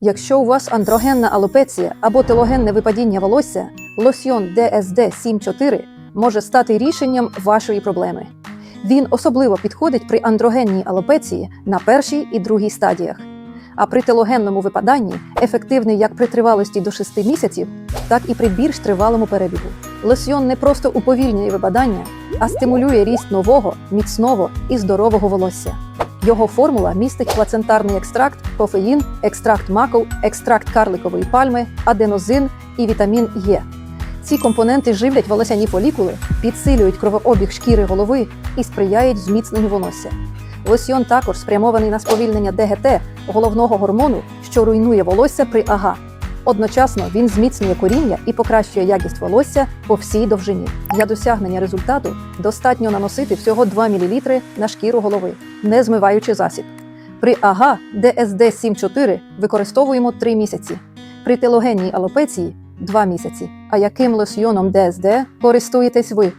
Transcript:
Якщо у вас андрогенна алопеція або телогенне випадіння волосся, лосьйон DSD 7.4 може стати рішенням вашої проблеми. Він особливо підходить при андрогенній алопеції на першій і другій стадіях. А при телогенному випаданні ефективний як при тривалості до 6 місяців, так і при більш тривалому перебігу. Лосьйон не просто уповільнює випадання, а стимулює ріст нового, міцного і здорового волосся. Його формула містить плацентарний екстракт, кофеїн, екстракт маку, екстракт карликової пальми, аденозин і вітамін Е. Ці компоненти живлять волосяні фолікули, підсилюють кровообіг шкіри голови і сприяють зміцненню волосся. Лосьйон також спрямований на сповільнення ДГТ, головного гормону, що руйнує волосся при ага. Одночасно він зміцнює коріння і покращує якість волосся по всій довжині. Для досягнення результату достатньо наносити всього 2 мл на шкіру голови, не змиваючи засіб. При ага ДСД 7.4 використовуємо 3 місяці, при телогенній алопеції 2 місяці. А яким лосьйоном ДСД користуєтесь ви?